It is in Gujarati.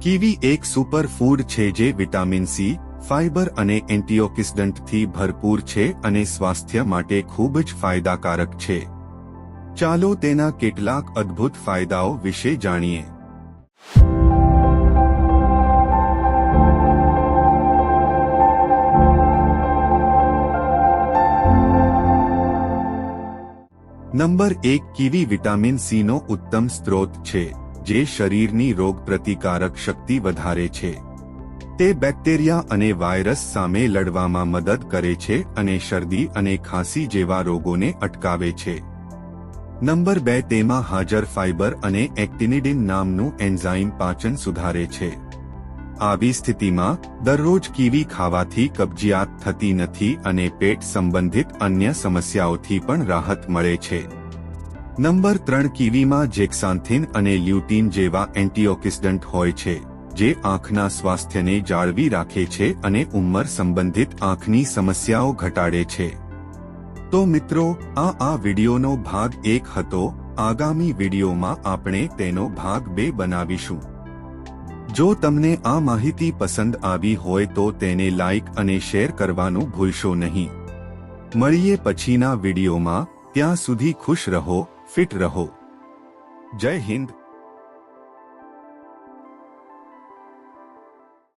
કીવી એક સુપર ફૂડ છે જે વિટામિન સી, ફાઇબર અને એન્ટીઓક્સિડન્ટથી ભરપૂર છે અને સ્વાસ્થ્ય માટે ખૂબ જ ફાયદાકારક છે. ચાલો તેના કેટલાક અદ્ભુત ફાયદાઓ વિશે જાણીએ. નંબર એક કીવી વિટામિન સી નો ઉત્તમ સ્ત્રોત છે. જે શરીરની રોગ પ્રતિકારક શક્તિ વધારે છે. તે બેક્ટેરિયા અને વાયરસ સામે લડવામાં મદદ કરે છે અને શરદી અને ખાંસી જેવા રોગોને અટકાવે છે. નંબર બે, તેમાં હાજર ફાઇબર અને એક્ટિનિડિન નામનું એન્ઝાઇમ પાચન સુધારે છે. આવી સ્થિતિમાં, દરરોજ કીવી ખાવાથી કબજિયાત થતી નથી અને પેટ સંબંધિત અન્ય સમસ્યાઓથી પણ રાહત મળે છે. નંબર ત્રણ કીવીમાં જેક્સાન્થિન અને લ્યુટીન જેવા એન્ટીઓક્સિડન્ટ હોય છે, જે આંખના સ્વાસ્થ્યને જાળવી રાખે છે અને ઉંમર સંબંધિત આંખની સમસ્યાઓ ઘટાડે છે. તો મિત્રો, આ આ વિડીયોનો ભાગ એક હતો, આગામી વિડિયોમાં આપણે તેનો ભાગ બે બનાવીશું. જો તમને આ માહિતી પસંદ આવી હોય તો તેને લાઇક અને શેર કરવાનું ભૂલશો નહીં. મળીએ પછીના વિડીયોમાં. ત્યાં સુધી ખુશ રહો ફિટ રહો. જય હિન્દ.